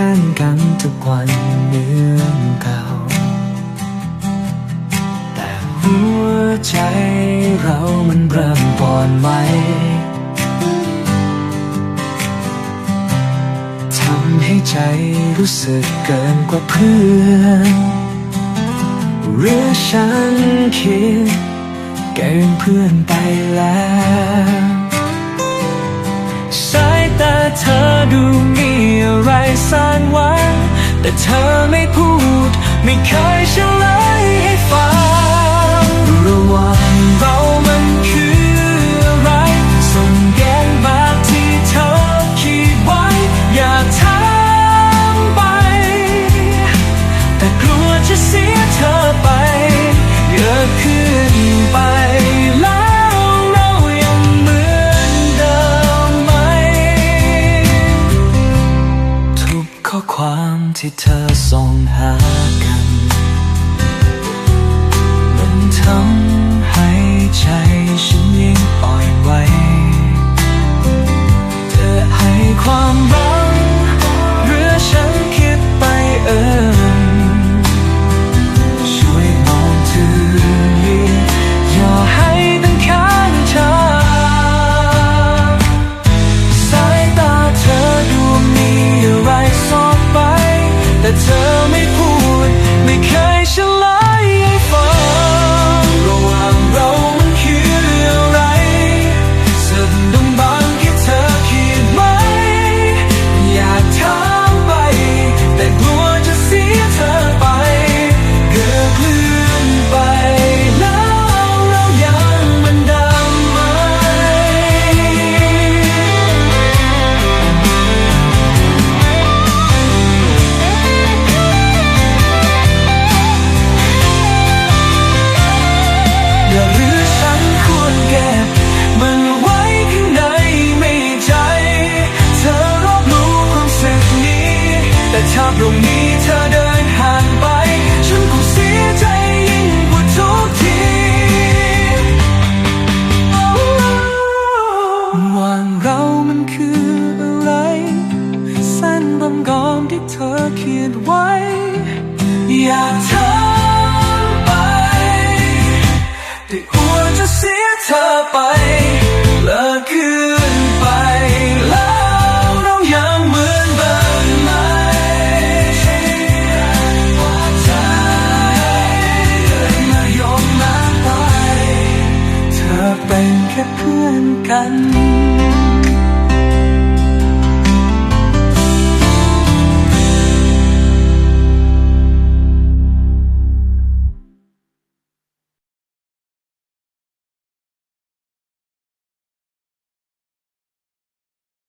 ข้างกันทุกวันเหมือนเก่า แต่หัวใจเรามันเริ่มปอนไหวทำให้ใจรู้สึกเกินกว่าเพื่อนหรือฉันคิดแกเป็นเพื่อนไปแล้ว สายตาเธอดูมี สร้างไว้ แต่เธอไม่พูด ไม่เคยเฉลย ที่เธอส่งหา the ตรงนี้เธอเดินห่างไป ฉันคงเสียใจยิ่งกว่าทุกทีวันเรามันคืออะไรเส้นบางกอมที่เธอเขียนไว้ อยาก เป็นแค่เพื่อนกัน